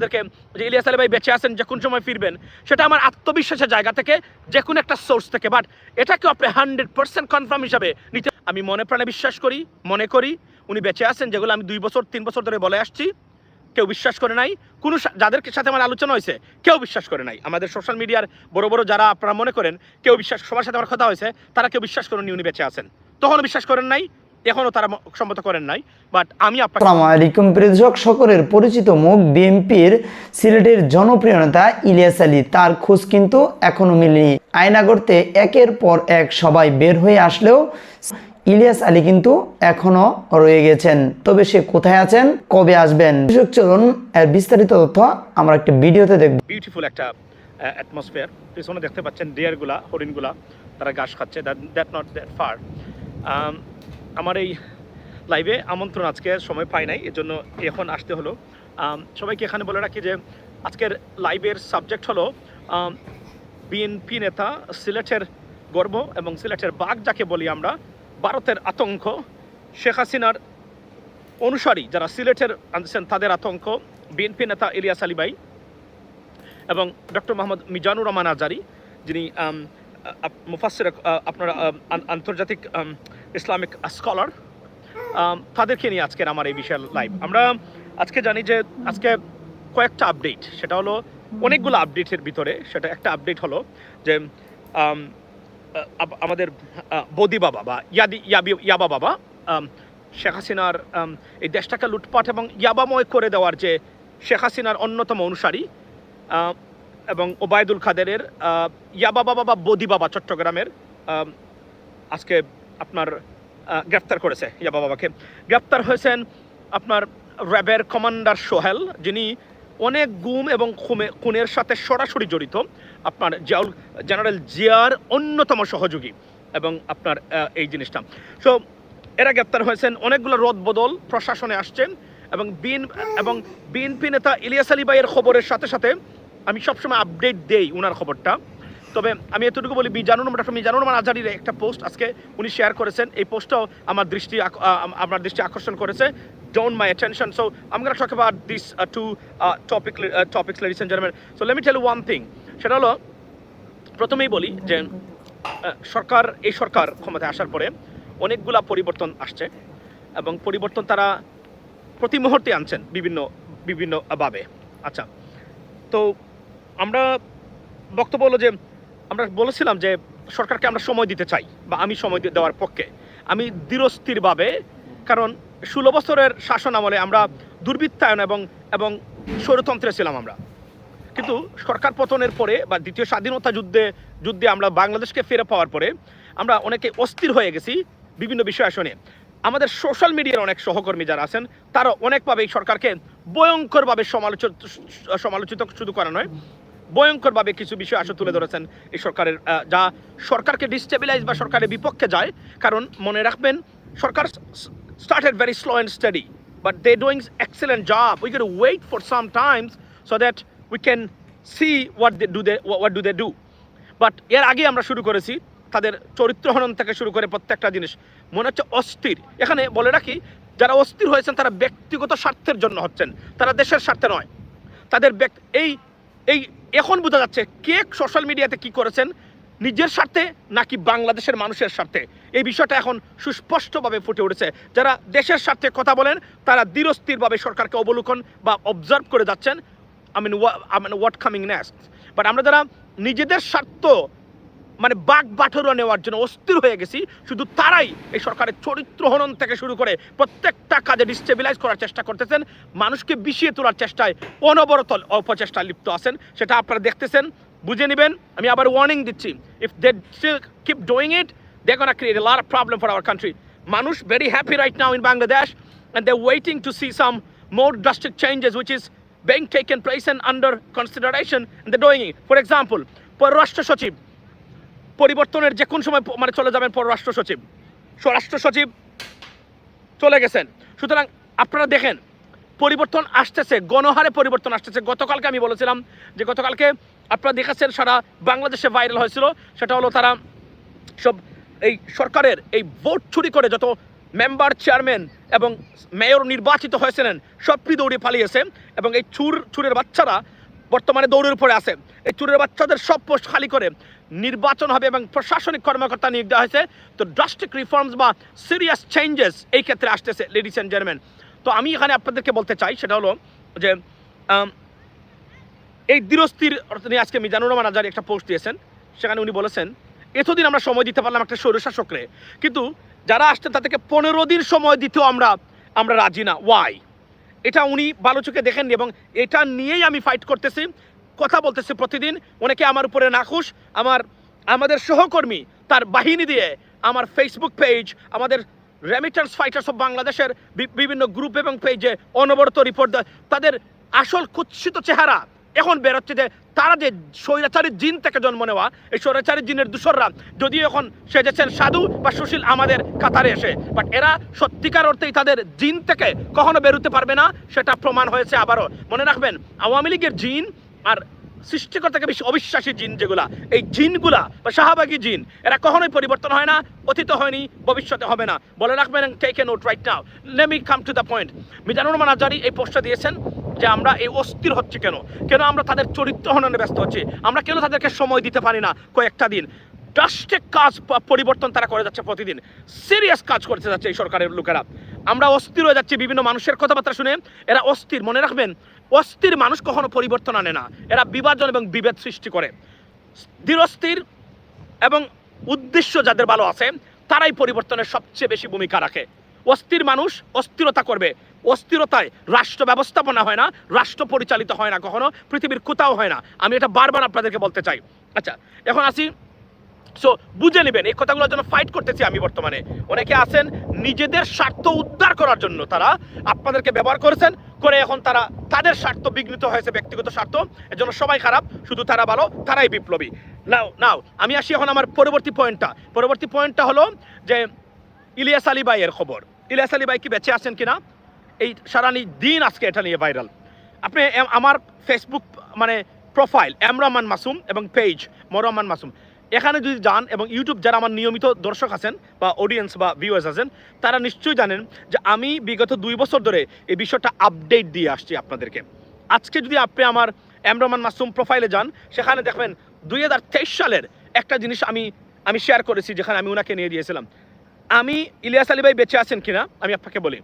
তাদেরকে যে ইলিয়াস আলী ভাই বেঁচে আছেন, যে কোন সময় ফিরবেন, সেটা আমার আত্মবিশ্বাসের জায়গা থেকে যে কোনো একটা সোর্স থেকে। বাট এটাকে আপনি হান্ড্রেড পার্সেন্ট কনফার্ম হিসাবে নিতে আমি মনে প্রাণে বিশ্বাস করি, মনে করি উনি বেঁচে আছেন, যেগুলো আমি দুই বছর, তিন বছর ধরে বলে আসছি। কেউ বিশ্বাস করে নাই। কোনো যাদের সাথে আমার আলোচনা হয়েছে, কেউ বিশ্বাস করে নাই। আমাদের সোশ্যাল মিডিয়ার বড় বড় যারা আপনারা মনে করেন, কেউ বিশ্বাস সবার সাথে আমার কথা হয়েছে, তারা কেউ বিশ্বাস করেননি উনি বেঁচে আছেন। তখনও বিশ্বাস করেন নাই এখনও তারা সম্মত করেন নাই বাট আমি আসসালামু আলাইকুম প্রিয় সকলের পরিচিত মুখ বিএনপির সিলেটের জনপ্রিয় নেতা ইলিয়াস আলী তার খোঁজ কিন্তু এখনও মিলেনি। আয়নাগরতে একের পর এক সবাই বের হয়ে আসলেও ইলিয়াস আলী কিন্তু এখনও রয়ে গেছেন। তবে সে কোথায় আছেন কবে আসবেন? চলুন এর বিস্তারিত তথ্য আমরা একটা ভিডিওতে দেখব। বিউটিফুল একটা অ্যাটমসফিয়ার পিছনে দেখতে পাচ্ছেন ডিয়ারগুলা হরিণগুলা তারা ঘাস খাচ্ছে দ্যাট নট দ্যাট ফার আমার এই লাইভে আমন্ত্রণ আজকে সময় পাই নাই এজন্য এখন আসতে হলো। সবাইকে এখানে বলে রাখি যে আজকের লাইভের সাবজেক্ট হলো বিএনপি নেতা সিলেটের গর্ব এবং সিলেটের বাঘ যাকে বলি আমরা ভারতের আতঙ্ক। শেখ হাসিনার অনুসারী যারা সিলেটের আনছেন তাদের আতঙ্ক। বিএনপি নেতা ইলিয়াস আলী ভাই এবং ডক্টর মোহাম্মদ মিজানুর রহমান আজারি যিনি আহ, আপনার আন্তর্জাতিক ইসলামিক স্কলার তাদেরকে নিয়ে আজকের আমার এই বিশাল লাইভ আমরা আজকে জানি যে আজকে কয়েকটা আপডেট সেটা হলো অনেকগুলো আপডেটের ভিতরে। সেটা একটা আপডেট হলো যে আমাদের বদি বাবা বা ইয়াদি, ইয়াবি, ইয়াবা বাবা শেখ হাসিনার এই দেশটাকে লুটপাট এবং ইয়াবাময় করে দেওয়ার যে শেখ হাসিনার অন্যতম অনুসারী এবং ওবায়দুল খাদেরের ইয়াবা বাবা বা বদি বাবা চট্টগ্রামের আজকে আপনার গ্রেপ্তার করেছে ইয়াবা বাবাকে। গ্রেপ্তার হয়েছেন আপনার র্যাবের কমান্ডার সোহেল, যিনি অনেক গুম এবং খুমে, খুনের সাথে সরাসরি জড়িত। আপনার জিয়াউল, জেনারেল জিয়ার অন্যতম সহযোগী এবং আপনার এই জিনিসটা। সো এরা গ্রেপ্তার হয়েছেন, অনেকগুলো রদ বদল প্রশাসনে আসছেন এবং বিন এবং বিএনপি নেতা ইলিয়াস আলী ভাইয়ের খবরের সাথে সাথে আমি সবসময় আপডেট দেই উনার খবরটা। তবে আমি এতটুকু বলি মিজানুর রহমান ডক্টর মিজানুর রহমান আজারির একটা পোস্ট আজকে উনি শেয়ার করেছেন। এই পোস্টটাও আমার দৃষ্টি আমার দৃষ্টি আকর্ষণ করেছে। Don't my attention so um topics ladies and gentleman so let me tell one thing সেটা হলো, প্রথমেই বলি যে সরকার, এই সরকার ক্ষমতায় আসার পরে অনেকগুলা পরিবর্তন আসছে এবং পরিবর্তন তারা প্রতি মুহূর্তে আনছেন বিভিন্ন বিভিন্নভাবে আচ্ছা তো আমরা বক্তব্য হলো যে আমরা বলেছিলাম যে সরকারকে আমরা সময় দিতে চাই বা আমি সময় দেওয়ার পক্ষে। আমি দৃঢ়স্থিরভাবে, কারণ ষোলো বছরের শাসন আমলে আমরা দুর্বৃত্তায়ন এবং এবং স্বৈরতন্ত্রে ছিলাম আমরা। কিন্তু সরকার পতনের পরে বা দ্বিতীয় স্বাধীনতা যুদ্ধে যুদ্ধে আমরা বাংলাদেশকে ফিরে পাওয়ার পরে আমরা অনেকে অস্থির হয়ে গেছি বিভিন্ন বিষয় আসনে আমাদের সোশ্যাল মিডিয়ার অনেক সহকর্মী যারা আছেন, তারা অনেকভাবে এই সরকারকে ভয়ঙ্করভাবে সমালোচিত সমালোচিত শুধু করা নয় ভয়ঙ্করভাবে কিছু বিষয় আসলে তুলে ধরেছেন এই সরকারের যা সরকারকে ডিস্টেবিলাইজ বা সরকারের বিপক্ষে যায়। কারণ মনে রাখবেন, সরকার started very slow and study but they doing excellent job we get wait for some times so that we can see what they do they what do they do but এর আগে আমরা শুরু করেছি, তাদের চরিত্র হনন থেকে শুরু করে প্রত্যেকটা জিনিস। মনে হচ্ছে অস্থির। এখানে বলে রাখি, যারা অস্থির হয়েছেন, তারা ব্যক্তিগত স্বার্থের জন্য হচ্ছেন। তারা দেশের স্বার্থে নয়। তাদের এই এই এখন বোঝা যাচ্ছে কে সোশ্যাল মিডিয়াতে কি করেছেন, নিজের স্বার্থে নাকি বাংলাদেশের মানুষের স্বার্থে? এই বিষয়টা এখন সুস্পষ্টভাবে ফুটে উঠেছে। যারা দেশের স্বার্থে কথা বলেন, তারা দৃঢ়স্থিরভাবে সরকারকে অবলোকন বা অবজার্ভ করে যাচ্ছেন। I mean I mean what coming next but আমরা যারা নিজেদের স্বার্থ মানে বাঘ বাঠরুয়া নেওয়ার জন্য অস্থির হয়ে গেছি। শুধু তারাই এই সরকারের চরিত্র হনন থেকে শুরু করে প্রত্যেকটা কাজে ডিস্টেবিলাইজ করার চেষ্টা করতেছেন। মানুষকে বিষিয়ে তোলার চেষ্টায় অনবরত অপচেষ্টায় লিপ্ত আছেন। সেটা আপনারা দেখতেছেন। বুঝে নেবেন। আমি আবার ওয়ার্নিং দিচ্ছি। If they keep doing it they gonna create a lot problem for our country মানুষ very happy right now in Bangladesh and they're waiting to see some more drastic changes which is being taken place and under consideration and they're doing. For example, পররাষ্ট্র সচিব পরিবর্তনের যে কোন সময় মানে চলে যাবেন পররাষ্ট্র সচিব। স্বরাষ্ট্র সচিব চলে গেছেন। সুতরাং আপনারা দেখেন, পরিবর্তন আসতেছে, গণহারে পরিবর্তন আসতেছে। গতকালকে আমি বলেছিলাম যে গতকালকে আপনারা দেখেছেন সারা বাংলাদেশে ভাইরাল হয়েছিল। সেটা হলো তারা সব এই সরকারের এই ভোট চুরি করে যত মেম্বার, চেয়ারম্যান এবং মেয়র নির্বাচিত হয়েছিলেন সবটি দৌড়ে পালিয়েছে এবং এই চুর, চুরের বাচ্চারা বর্তমানে দৌড়ের উপরে আছে। এই চুরের বাচ্চাদের সব পোস্ট খালি করে নির্বাচন হবে এবং প্রশাসনিক কর্মকর্তা নিয়োগ দেওয়া হয়েছে। তো ড্রাস্টিক রিফর্মস বা সিরিয়াস চেঞ্জেস এই ক্ষেত্রে আসতেছে লেডিস অ্যান্ড জেন্টলম্যান তো আমি এখানে আপনাদেরকে বলতে চাই, সেটা হলো যে এই দৃঢ়স্থির নিয়ে আজকে মিজানুর রহমান আজারি একটা পোস্ট দিয়েছেন। সেখানে উনি বলেছেন, এতদিন আমরা সময় দিতে পারলাম একটা স্বৈরশাসকরে কিন্তু যারা আসছেন তাদেরকে পনেরো দিন সময় দিতেও আমরা আমরা রাজি না। ওয়াই এটা উনি ভালো চোখে দেখেননি এবং এটা নিয়েই আমি ফাইট করতেছি, কথা বলতেছি প্রতিদিন। অনেকে আমার উপরে নাখুশ, আমার, আমাদের সহকর্মী তার বাহিনী দিয়ে আমার ফেসবুক পেজ আমাদের রেমিটেন্স ফাইটার্স অফ বাংলাদেশের বিভিন্ন গ্রুপ এবং পেজে অনবরত রিপোর্ট তাদের আসল কুৎসিত চেহারা এখন বেরোচ্ছে যে তারা যে স্বৈরাচারী জিন থেকে জন্ম নেওয়া, এই স্বৈরাচারী জিনের দূষররা যদিও এখন সেজেছেন সাধু বা সুশীল আমাদের কাতারে এসে বাট এরা সত্যিকার অর্থেই তাদের জিন থেকে কখনো বেরোতে পারবে না, সেটা প্রমাণ হয়েছে আবারও। মনে রাখবেন, আওয়ামী লীগের জিন আর সৃষ্টিকর্তাকে বেশি অবিশ্বাসী জিন যেগুলা, এই জিনগুলা বা শাহবাগী জিন, এরা কখনোই পরিবর্তন হয় না, অতীত হয়নি, ভবিষ্যতে হবে না। বলে রাখবেন take a note right now let me come to the point Mizanur Rahman Azhari এই পোস্টটা দিয়েছেন যে আমরা এই অস্থির হচ্ছে কেন? কেন আমরা তাদের চরিত্র হননে ব্যস্ত হচ্ছি? আমরা কেন তাদেরকে সময় দিতে পারি না কয়েকটা দিন? ড্রাস্টিক কাজ পরিবর্তন তারা করে যাচ্ছে প্রতিদিন। সিরিয়াস কাজ করতে যাচ্ছে এই সরকারের লোকেরা। আমরা অস্থির হয়ে যাচ্ছি বিভিন্ন মানুষের কথাবার্তা শুনে। এরা অস্থির, মনে রাখবেন, অস্থির মানুষ কখনো পরিবর্তন আনে না। এরা বিভাজন এবং বিভেদ সৃষ্টি করে। দৃঢ়স্থির এবং উদ্দেশ্য যাদের ভালো আছে, তারাই পরিবর্তনের সবচেয়ে বেশি ভূমিকা রাখে। অস্থির মানুষ অস্থিরতা করবে। অস্থিরতায় রাষ্ট্র ব্যবস্থাপনা হয় না, রাষ্ট্র পরিচালিত হয় না কখনো, পৃথিবীর কোথাও হয় না। আমি এটা বারবার আপনাদেরকে বলতে চাই। আচ্ছা এখন আসি। সো বুঝে নেবেন, এই কথাগুলোর জন্য ফাইট করতেছি আমি বর্তমানে। অনেকে আছেন, নিজেদের স্বার্থ উদ্ধার করার জন্য তারা আপনাদেরকে ব্যবহার করেছেন, করে এখন তারা তাদের স্বার্থ বিঘ্নিত হয়েছে, ব্যক্তিগত স্বার্থ। এর জন্য সবাই খারাপ, শুধু তারা ভালো, তারাই বিপ্লবী। নাও নাও আমি আসি এখন আমার পরবর্তী পয়েন্টটা পরবর্তী পয়েন্টটা হলো যে ইলিয়াস আলী ভাইয়ের খবর। ইলিয়াস আলী ভাই কি বেঁচে আছেন কিনা? এই সারানি দিন আজকে এটা নিয়ে ভাইরাল আপনি আমার ফেসবুক মানে প্রোফাইল এম রহমান মাসুম এবং পেজ মরহমান মাসুম এখানে যদি যান এবং ইউটিউব যারা আমার নিয়মিত দর্শক আছেন বা অডিয়েন্স বা ভিউয়ার্স আছেন, তারা নিশ্চয়ই জানেন যে আমি বিগত দুই বছর ধরে এই বিষয়টা আপডেট দিয়ে আসছি আপনাদেরকে। আজকে যদি আপনি আমার এম রহমান মাসুম প্রোফাইলে যান, সেখানে দেখবেন দুই হাজার তেইশ সালের একটা জিনিস আমি আমি শেয়ার করেছি যেখানে আমি ওনাকে নিয়ে দিয়েছিলাম। আমি ইলিয়াস আলী ভাই বেঁচে আছেন কিনা আমি আপনাকে বলি।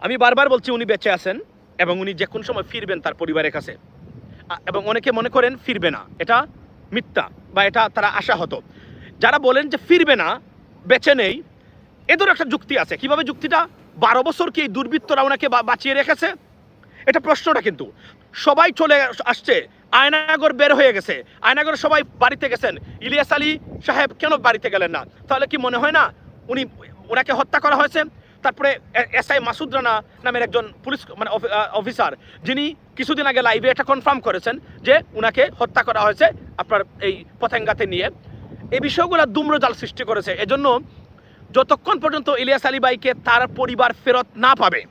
আমি বারবার বলছি উনি বেঁচে আছেন এবং উনি যে কোন সময় ফিরবেন তার পরিবারের কাছে। এবং অনেকে মনে করেন ফিরবে না। এটা মিথ্যা বা এটা তারা আশা হতো যারা বলেন যে ফিরবে না, বেঁচে নেই এদের একটা যুক্তি আছে। কীভাবে যুক্তিটা? বারো বছর কি এই দুর্বৃত্তরা ওনাকে বাঁচিয়ে রেখেছে? এটা প্রশ্নটা কিন্তু। সবাই চলে আসছে আয়নাগর বের হয়ে গেছে। আয়নাগর সবাই বাড়িতে গেছেন। ইলিয়াস আলী সাহেব কেন বাড়িতে গেলেন না? তাহলে কি মনে হয় না উনি ওনাকে হত্যা করা হয়েছে? তারপরে এস আই মাসুদ রানা নামের একজন পুলিশ মানে অফি- অফিসার, যিনি কিছুদিন আগে লাইভে এটা কনফার্ম করেছেন যে উনাকে হত্যা করা হয়েছে আপনার এই পতেঙ্গাতে নিয়ে। এই বিষয়গুলো দুম্রজাল সৃষ্টি করেছে। এজন্য যতক্ষণ পর্যন্ত ইলিয়াস আলী ভাইকে তার পরিবার ফেরত না পাবে,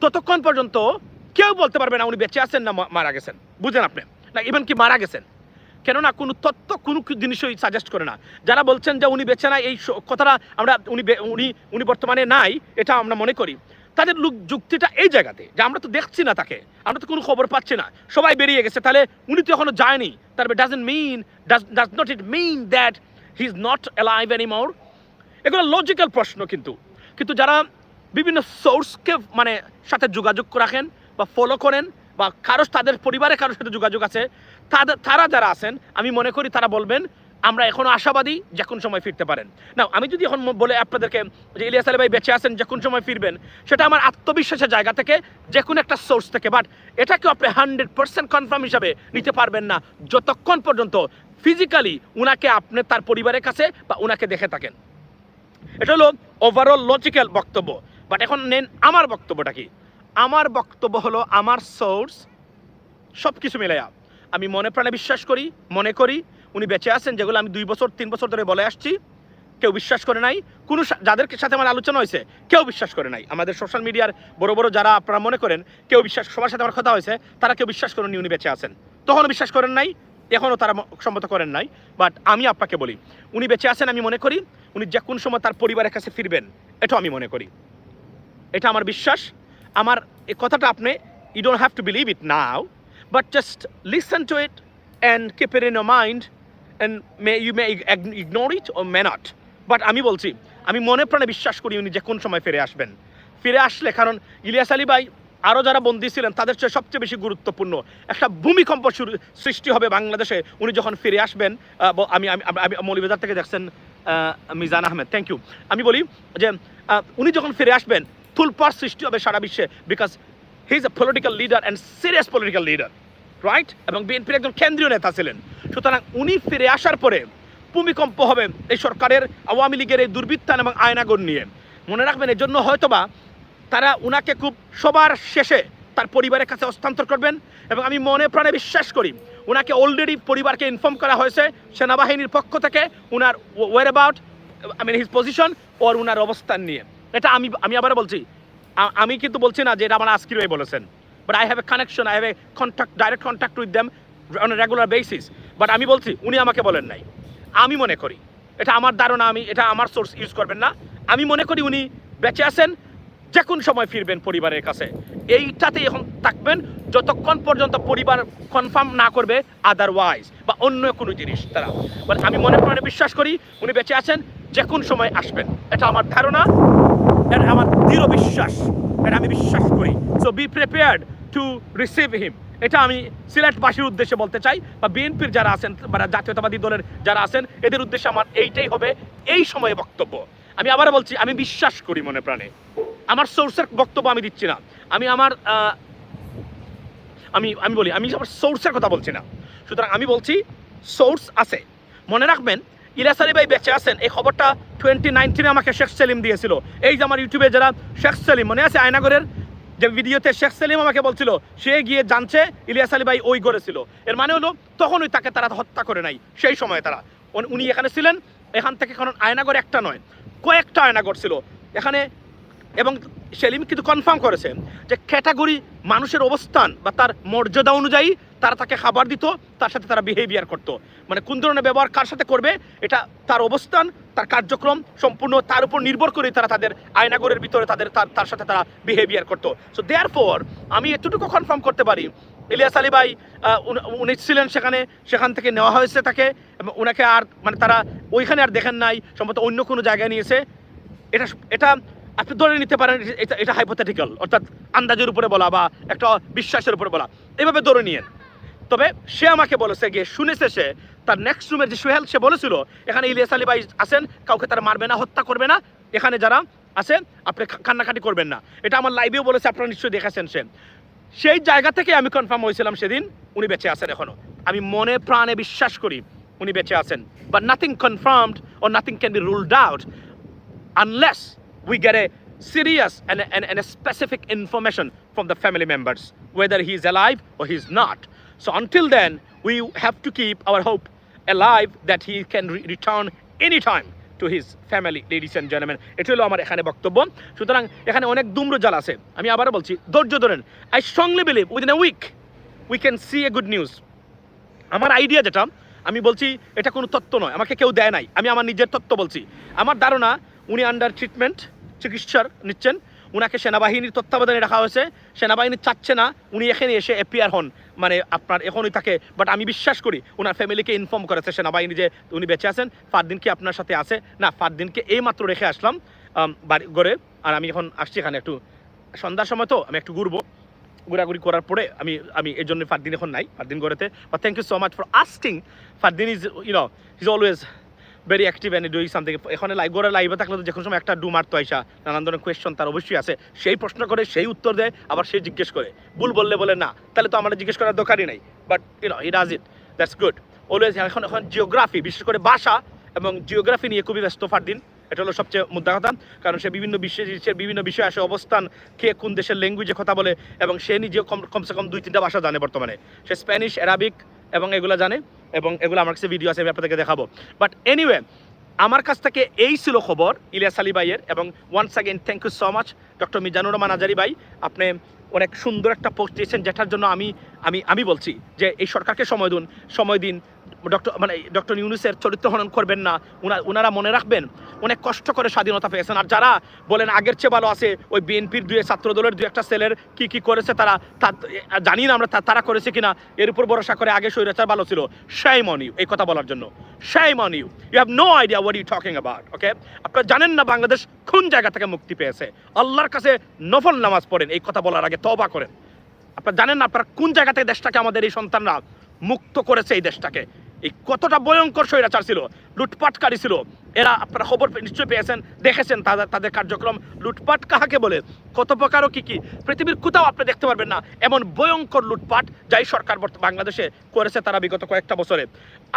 ততক্ষণ পর্যন্ত কেউ বলতে পারবে না উনি বেঁচে আছেন না মারা গেছেন। বুঝেন আপনি? না ইভেন কি মারা গেছেন। কেননা কোনো তত্ত্ব কোনো জিনিসই সাজেস্ট করে না। যারা বলছেন যে উনি বেঁচে নাই, এই কথাটা আমরা উনি উনি উনি বর্তমানে নাই, এটা আমরা মনে করি। তাদের লোক, যুক্তিটা এই জায়গাতে, যে আমরা তো দেখছি না তাকে, আমরা তো কোনো খবর পাচ্ছি না। সবাই বেরিয়ে গেছে, তাহলে উনি তো এখনও যায়নি। তারপরে doesn't mean does does not it mean that he is not alive anymore এগুলো লজিক্যাল প্রশ্ন কিন্তু। কিন্তু যারা বিভিন্ন সোর্সকে মানে সাথে যোগাযোগ রাখেন বা ফলো করেন বা কারও তাদের পরিবারে কারোর সাথে যোগাযোগ আছে তাদের তারা যারা আছেন, আমি মনে করি তারা বলবেন, আমরা এখনও আশাবাদী যে কোন সময় ফিরতে পারেন। না আমি যদি এখন বলে আপনাদেরকে যে ইলিয়াস আলী ভাই বেঁচে আছেন, যে কোন সময় ফিরবেন, সেটা আমার আত্মবিশ্বাসের জায়গা থেকে যে কোনো একটা সোর্স থেকে। বাট এটাকে আপনি হান্ড্রেড পার্সেন্ট কনফার্ম হিসাবে নিতে পারবেন না, যতক্ষণ পর্যন্ত ফিজিক্যালি উনাকে আপনি তার পরিবারের কাছে বা উনাকে দেখে থাকেন। এটা হলো ওভারঅল লজিক্যাল বক্তব্য। বাট এখন নেন আমার বক্তব্যটা কি? আমার বক্তব্য হলো আমার সোর্স সব কিছু মিলাইয়া আমি মনে প্রাণে বিশ্বাস করি, মনে করি, উনি বেঁচে আছেন, যেগুলো আমি দুই বছর, তিন বছর ধরে বলে আসছি। কেউ বিশ্বাস করে নাই, কোনো যাদের সাথে আমার আলোচনা হয়েছে, কেউ বিশ্বাস করে নাই। আমাদের সোশ্যাল মিডিয়ার বড় বড় যারা আপনারা মনে করেন, কেউ বিশ্বাস, সবার সাথে আমার কথা হয়েছে, তারা কেউ বিশ্বাস করেননি উনি বেঁচে আছেন। তখনও বিশ্বাস করেন নাই, এখনও তারা সম্মত করেন নাই। বাট আমি আপনাকে বলি, উনি বেঁচে আছেন আমি মনে করি, উনি যে কোন সময় তার পরিবারের কাছে ফিরবেন, এটাও আমি মনে করি। এটা আমার বিশ্বাস। আমার এই কথাটা আপনি you don't have to believe it now but just listen to it and keep it in your mind and may you may ignore it or may not but আমি বলছি, আমি মনে প্রাণে বিশ্বাস করি উনি যে কোন সময় ফিরে আসবেন। ফিরে আসলে কারণ ইলিয়াস আলী ভাই আরও যারা বন্দী ছিলেন, তাদের চেয়ে সবচেয়ে বেশি গুরুত্বপূর্ণ একটা ভূমিকম্প সৃষ্টি হবে বাংলাদেশে। উনি যখন ফিরে আসবেন আমি আমি মৌলিবাজার থেকে দেখছেন মিজান আহমেদ। থ্যাংক ইউ আমি বলি যে উনি যখন ফিরে আসবেন তুলপার সৃষ্টি হবে সারা বিশ্বে because he is a political leader and serious political leader right এবং বিএনপির একজন কেন্দ্রীয় নেতা ছিলেন। সুতরাং উনি ফিরে আসার পরে ভূমিকম্প হবে এই সরকারের, আওয়ামী লীগের এই দুর্বৃত্তান এবং আয়নাগর নিয়ে। মনে রাখবেন এর জন্য হয়তোবা তারা উনাকে খুব সবার শেষে তার পরিবারের কাছে হস্তান্তর করবেন এবং আমি মনে প্রাণে বিশ্বাস করি, উনাকে অলরেডি পরিবারকে ইনফর্ম করা হয়েছে সেনাবাহিনীর পক্ষ থেকে, উনার whereabouts I mean his position or উনার অবস্থান নিয়ে। এটা আমি আমি আবার বলছি আমি কিন্তু বলছি না যে এটা আমার আজকির ভাই বলেছেন but I have a connection I have a contact direct contact with them on regular basis but আমি বলছি, উনি আমাকে বলেন নাই। আমি মনে করি, এটা আমার ধারণা, আমি, এটা আমার সোর্স ইউজ করবেন না। আমি মনে করি উনি বেঁচে আছেন, যে কোন সময় ফিরবেন পরিবারের কাছে। এইটাতেই এখন থাকবেন, যতক্ষণ পর্যন্ত পরিবার কনফার্ম না করবে আদারওয়াইজ বা অন্য কোনো জিনিস তারা। But আমি মনে প্রাণে বিশ্বাস করি, উনি বেঁচে আছেন, যে কোন সময় আসবেন। এটা আমার ধারণা এটা আমার দৃঢ় বিশ্বাস। এটা আমি বিশ্বাস করি। So be prepared to receive him এটা আমি সিলেটবাসীর উদ্দেশ্যে বলতে চাই, বা বিএনপির যারা আছেন, বা জাতীয়তাবাদী দলের যারা আছেন, এদের উদ্দেশ্যে আমার এইটাই হবে, এই সময়ে বক্তব্য। আমি আবার বলছি, আমি বিশ্বাস করি মনে প্রাণে। আমার সোর্সের বক্তব্য আমি দিচ্ছি না। আমি আমার আমি আমি বলি, আমি আমার সোর্সের কথা বলছি না। সুতরাং আমি বলছি সোর্স আছে। মনে রাখবেন ইলাস আলী ভাই বেঁচে আছেন, এই খবরটা টোয়েন্টি নাইনটিনে আমাকে শেখ সেলিম দিয়েছিল। এই যে আমার ইউটিউবে যারা শেখ সেলিম, মনে আছে আয়নাগরের? যে ভিডিওতে শেখ সেলিম আমাকে বলছিল, সে গিয়ে জানছে ইলিয়াস আলী ভাই ওই করেছিল। এর মানে হলো, তখনই তাকে তারা হত্যা করে নাই, সেই সময় তারা। উনি এখানে ছিলেন, এখান থেকে কারণ আয়নাগর একটা নয়, কয়েকটা আয়নাগর ছিল। এখানে এবং সেলিম কিন্তু কনফার্ম করেছে যে ক্যাটাগরি মানুষের অবস্থান বা তার মর্যাদা অনুযায়ী তারা তাকে খাবার দিত, তার সাথে তারা বিহেভিয়ার করতো। মানে কোন ধরনের ব্যবহার কার সাথে করবে, এটা তার অবস্থান, তার কার্যক্রম সম্পূর্ণ তার উপর নির্ভর করে তারা তাদের আয়নাগরের ভিতরে তাদের, তার সাথে তারা বিহেভিয়ার করতো। সো দেয়ার ফর আমি এতটুকু কনফার্ম করতে পারি, ইলিয়াস আলী ভাই উনি ছিলেন সেখানে, সেখান থেকে নেওয়া হয়েছে তাকে, এবং ওনাকে আর মানে তারা ওইখানে আর দেখেন নাই, সম্ভবত অন্য কোনো জায়গায় নিয়েছে। এটা এটা আপনি ধরে নিতে পারেন এটা এটা হাইপোথেটিক্যাল অর্থাৎ আন্দাজের উপরে বলা বা একটা বিশ্বাসের উপরে বলা। এভাবে ধরে নিয়েন। তবে সে আমাকে বলেছে গিয়ে, শুনেছে সে, তার নেক্সট রুমের যে সোহেল, সে বলেছিল, এখানে ইলিয়াস আলী ভাই আছেন, কাউকে তারা মারবে না, হত্যা করবে না। এখানে যারা আছে আপনি কান্নাকাটি করবেন না। এটা আমার লাইভেও বলেছে, আপনারা নিশ্চয়ই দেখেছেন সে। সেই জায়গা থেকে আমি কনফার্ম হয়েছিলাম সেদিন, উনি বেঁচে আছেন এখনও আমি মনে প্রাণে বিশ্বাস করি, উনি বেঁচে আছেন। But nothing confirmed or nothing can be ruled out unless we get a serious and, and, and a specific information from the family members, whether he's alive or he's not. So until then, we have to keep our hope alive that he can re- return anytime to his family, ladies and gentlemen. এটা হলো আমার এখানে বক্তব্য সুতরাং এখানে অনেক দুম্র জাল আছে আমি আবারও বলছি ধৈর্য ধরেন I strongly believe within a week we can see a good news আমার আইডিয়া যেটা আমি বলছি এটা কোনো তত্ত্ব নয় আমাকে কেউ দেয় নাই আমি আমার নিজের তত্ত্ব বলছি আমার ধারণা উনি আন্ডার ট্রিটমেন্ট চিকিৎসার নিচ্ছেন। উনাকে সেনাবাহিনীর তত্ত্বাবধানে রাখা হয়েছে। সেনাবাহিনী চাচ্ছে না, উনি এখানে এসে অ্যাপিয়ার হন। মানে আপনার এখনই তাকে বাট আমি বিশ্বাস করি ওনার ফ্যামিলিকে ইনফর্ম করেছে সেনাবাহিনী যে উনি বেঁচে আছেন। ফারদিন কি আপনার সাথে আছে? না, ফারদিনকে এই মাত্র রেখে আসলাম বাড়ি, ঘরে। আর আমি এখন আসছি এখানে একটু সন্ধ্যার সময় তো, আমি একটু ঘুরবো। ঘোরাঘুরি করার পরে আমি আমি এই জন্য ফারদিন এখন নাই, ফারদিন গড়েতে বা thank you so much for asking Fardin is you know is always very active and doing something এখানে লাইভ গড়ে লাইভে থাকলে তো যে কোনো সময় একটা ডু মারতো আইসা। নানান ধরনের কোয়েশ্চন তার অবশ্যই আছে। সেই প্রশ্ন করে, সেই উত্তর দেয়, আবার সে জিজ্ঞেস করে। ভুল বললে বলে না। তাহলে তো আমাদের জিজ্ঞেস করার দরকারই নাই। But you know he does it that's good always এখন এখন জিওগ্রাফি বিশেষ করে ভাষা এবং জিওগ্রাফি নিয়ে খুবই ব্যস্ত ফারদিন। এটা হলো সবচেয়ে মুদ্রা কথা। কারণ সে বিভিন্ন বিশ্বে দেশের বিভিন্ন বিষয়ে আসে, অবস্থান, কে কোন দেশের ল্যাঙ্গুয়েজে কথা বলে এবং সে নিজেও কম, কমসে কম দুই তিনটা ভাষা জানে বর্তমানে। সে স্প্যানিশ অ্যারাবিক এবং এগুলো জানে এবং এগুলো আমার কাছে ভিডিও আছে, আমি আপনাদেরকে দেখাবো। বাট এনিওয়ে আমার কাছ থেকে এই ছিল খবর, ইলিয়াস আলী ভাইয়ের, এবং once again thank you so much doctor Mizanur Rahman Azhari bhai, আপনি অনেক সুন্দর একটা পোস্ট দিয়েছেন, যেটার জন্য আমি আমি আমি বলছি যে এই সরকারকে সময় দিন সময় দিন ডক্টর মানে ডক্টর ইউনুসের চরিত্র হনন করবেন না ওনারা মনে রাখবেন, অনেক কষ্ট করে স্বাধীনতা পেয়েছেন। আর যারা বলেন আগের চেয়ে ভালো আছে, ওই বিএনপির দুই ছাত্র দলের দুই একটা সেলের কি কি করেছে তারা জানি না আমরা তারা করেছে কিনা, এর উপর ভরসা করে আগে স্বৈরাচার ভালো ছিল। শাইম অন ইউ এই কথা বলার জন্য। Shame on you you have no idea what you talking about okay আপনারা জানেন না বাংলাদেশ কোন জায়গা থেকে মুক্তি পেয়েছে? আল্লাহর কাছে নফল নামাজ পড়েন, এই কথা বলার আগে তবা করেন। আপনারা জানেন না আপনারা কোন জায়গা থেকে দেশটাকে আমাদের এই সন্তানরা মুক্ত করেছে এই দেশটাকে? এই কতটা ভয়ঙ্কর স্বৈরাচার ছিল, লুটপাটকারী ছিল। এরা আপনারা খবর নিশ্চয়ই পেয়েছেন, দেখেছেন তাদের তাদের কার্যক্রম। লুটপাট কাহাকে বলে? কত প্রকারও কী কী? পৃথিবীর কোথাও আপনি দেখতে পারবেন না। এমন ভয়ঙ্কর লুটপাট যাই সরকার বাংলাদেশে করেছে তারা বিগত কয়েকটা বছরে।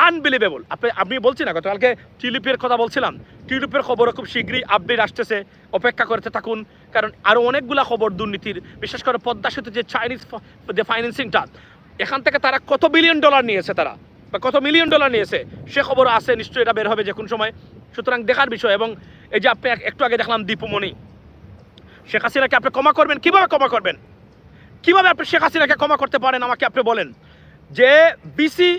আনবিলিভেবল আপনি আমি বলছি না, গতকালকে টিউলিপের কথা বলছিলাম। টিউলিপের খবরও খুব শীঘ্রই আপডেট আসতেছে। অপেক্ষা করতে থাকুন, কারণ আরও অনেকগুলা খবর দুর্নীতির, বিশেষ করে পদ্মা সেতু যে চাইনিজ যে ফাইন্যান্সিংটা এখান থেকে তারা কত বিলিয়ন ডলার নিয়েছে তারা। বা কত মিলিয়ন ডলার নিয়েছে, সে খবর আছে, নিশ্চয়ই এটা বের হবে যে কোন সময়। সুতরাং দেখার বিষয় এবং এই যে আপনি একটু আগে দেখলাম দীপুমণি, শেখ হাসিনাকে আপনি ক্ষমা করবেন, কীভাবে ক্ষমা করবেন? কীভাবে আপনি শেখ হাসিনাকে ক্ষমা করতে পারেন, আমাকে আপনি বলেন। যে বিসি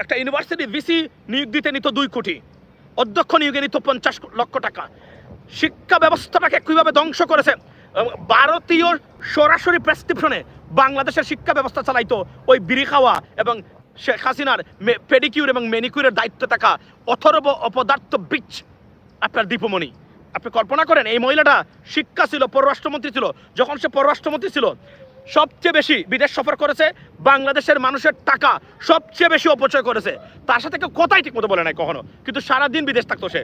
একটা ইউনিভার্সিটি বিসি নিয়োগ দিতে নিত দুই কোটি, অধ্যক্ষ নিয়োগে নিত পঞ্চাশ লক্ষ টাকা। শিক্ষা ব্যবস্থাটাকে কীভাবে ধ্বংস করেছে? ভারতীয় সরাসরি প্রেসক্রিপশনে বাংলাদেশের শিক্ষা ব্যবস্থা চালাইতো ওই বিড়ি খাওয়া এবং শেখ হাসিনার পেডিকিউর এবং মেনিকিউরের দায়িত্ব থাকা অথর্ব অপদার্থ বিচ আপনার দীপমণি। আপনি কল্পনা করেন, এই মহিলাটা শিক্ষা ছিল, পররাষ্ট্রমন্ত্রী ছিল। যখন সে পররাষ্ট্রমন্ত্রী ছিল, সবচেয়ে বেশি বিদেশ সফর করেছে, বাংলাদেশের মানুষের টাকা সবচেয়ে বেশি অপচয় করেছে। তার সাথে কেউ কথাই ঠিক মতো বলে নাই কখনো, কিন্তু সারাদিন বিদেশ থাকতো সে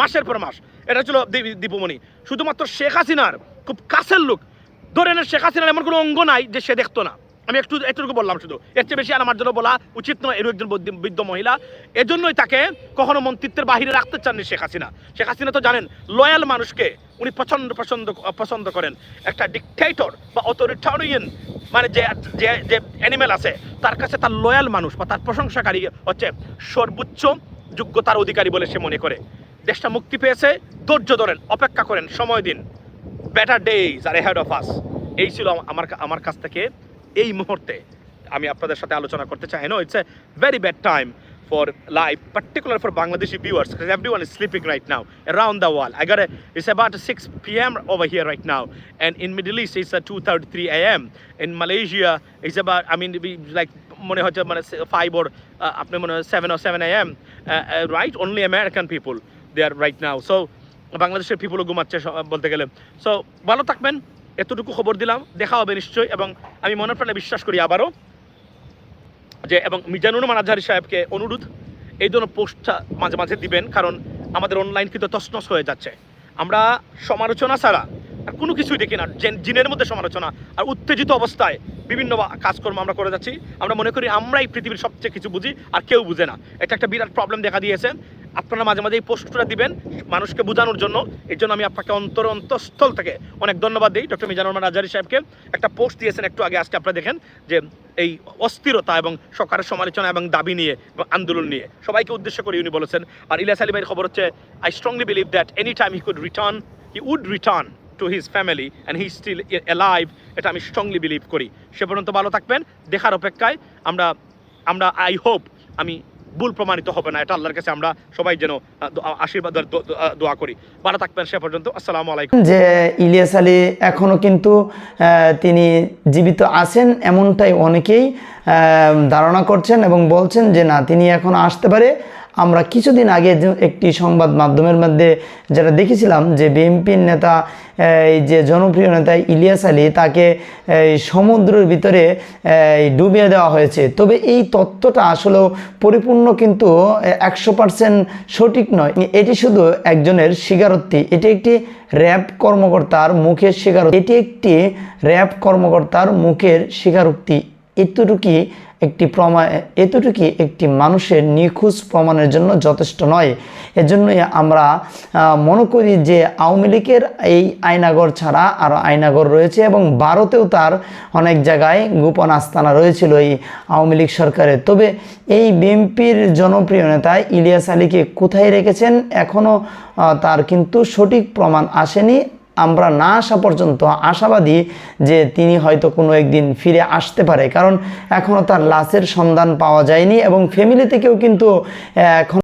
মাসের পর মাস। এটা ছিল দীপমণি। শুধুমাত্র শেখ হাসিনার খুব কাছের লোক, ধরে নেন শেখ হাসিনার এমন কোনো অঙ্গ নাই যে সে দেখতো না। আমি একটু এতটুকু বললাম শুধু। এর চেয়ে বেশি আর আমার জন্য বলা উচিত নয় এরও একজন বৃদ্ধ- মহিলা। এজন্যই তাকে কখনো মন্ত্রিত্বের বাহিরে রাখতে চাননি শেখ হাসিনা। শেখ হাসিনা তো জানেন লয়াল মানুষকে উনি পছন্দ পছন্দ পছন্দ করেন। একটা ডিকটেটর বা অথরিটারিয়ান মানে যে যে যে অ্যানিমেল আছে, তার কাছে তার লয়াল মানুষ বা তার প্রশংসাকারী হচ্ছে সর্বোচ্চ যোগ্যতার অধিকারী বলে সে মনে করে। দেশটা মুক্তি পেয়েছে, ধৈর্য ধরেন, অপেক্ষা করেন, সময় দিন। Better days are head of us এই ছিল আমার আমার কাছ থেকে এই মুহূর্তে আমি আপনাদের সাথে আলোচনা করতে চাই। No it's a very bad time for life particular for Bangladeshi viewers everyone is sleeping right now around the world agar is about six P M over here right now and in Middle East is two thirty three I am in Malaysia is about I mean like মনে হচ্ছে মানে five or আপনি মনে হয় seven or seven I am right only American people they R right now so বাংলাদেশের পিপুলও ঘুমাচ্ছে বলতে গেলে। সো ভালো থাকবেন। এতটুকু খবর দিলাম, দেখা হবে নিশ্চয়ই, এবং আমি মনে প্রাণে বিশ্বাস করি আবারও যে, এবং মিজানুর রহমান আজহারি সাহেবকে অনুরোধ, এই জন্য পোস্টটা মাঝে মাঝে দিবেন, কারণ আমাদের অনলাইন কিন্তু তছনছ হয়ে যাচ্ছে। আমরা সমালোচনা ছাড়া আর কোনো কিছুই দেখি না, জেন- জিনের মধ্যে সমালোচনা আর উত্তেজিত অবস্থায় বিভিন্ন কাজকর্ম আমরা করে যাচ্ছি। আমরা মনে করি আমরাই পৃথিবীর সবচেয়ে কিছু বুঝি, আর কেউ বুঝে না। এটা একটা বিরাট প্রবলেম দেখা দিয়েছে। আপনারা মাঝে মাঝে এই পোস্টটা দিবেন মানুষকে বোঝানোর জন্য। এই জন্য আমি আপনাকে অন্তর অন্তঃস্থল থেকে অনেক ধন্যবাদ দিই। ডক্টর মিজানুর রহমান আজহারি সাহেবকে একটা পোস্ট দিয়েছেন একটু আগে আজকে আপনারা দেখেন যে এই অস্থিরতা এবং সরকারের সমালোচনা এবং দাবি নিয়ে এবং আন্দোলন নিয়ে। সবাইকে উদ্দেশ্য করে উনি বলেছেন। আর ইলিয়াস আলী ভাইয়ের খবর হচ্ছে I strongly believe that any time he could return he would return to his family and he still alive এটা আমি স্ট্রংলি বিলিভ করি। সে পর্যন্ত ভালো থাকবেন। দেখার অপেক্ষায় আমরা আমরা আই হোপ আমি ভুল প্রমাণিত হবে না। এটা আল্লাহর কাছে আমরা সবাই যেন আশীর্বাদ দোয়া করি। ভালো থাকবেন, সে পর্যন্ত। আসসালামু আলাইকুম। যে ইলিয়াস আলী এখনও কিন্তু তিনি জীবিত আছেন এমনটাই অনেকেই ধারণা করছেন এবং বলছেন যে, না, তিনি এখন আসতে পারে। আমরা কিছুদিন আগে একটি সংবাদ মাধ্যমের মধ্যে যেটা দেখেছিলাম যে বিএনপির নেতা, এই যে জনপ্রিয় নেতা ইলিয়াস আলী, তাকে, এই সমুদ্রের ভিতরে ডুবিয়ে দেওয়া হয়েছে। তবে এই তথ্যটা আসলেও পরিপূর্ণ কিন্তু একশো পার্সেন্ট সঠিক নয়। এটি শুধু একজনের স্বীকারোক্তি। এটি একটি র্যাব কর্মকর্তার মুখের স্বীকারোক্তি। এটি একটি র্যাব কর্মকর্তার মুখের স্বীকারোক্তি। এতটুকুই একটি প্রমাণ এতটুকুই একটি মানুষের নিখোঁজ প্রমাণের জন্য যথেষ্ট নয়। এজন্যই আমরা মনে করি যে আওয়ামী লীগের এই আয়নাগর ছাড়া আরও আয়নাগর রয়েছে এবং ভারতেও তার অনেক জায়গায় গোপন আস্তানা রয়েছিল এই আওয়ামী লীগ সরকারের তবে এই বিএনপির জনপ্রিয় নেতা ইলিয়াস আলীকে কোথায় রেখেছেন এখনও তার কিন্তু সঠিক প্রমাণ আসেনি। আমরা না আসা পর্যন্ত আশাবাদী যে তিনি হয়তো কোনো একদিন ফিরে আসতে পারে। কারণ এখনও তার লাশের সন্ধান পাওয়া যায়নি এবং ফ্যামিলি থেকেও কিন্তু এখন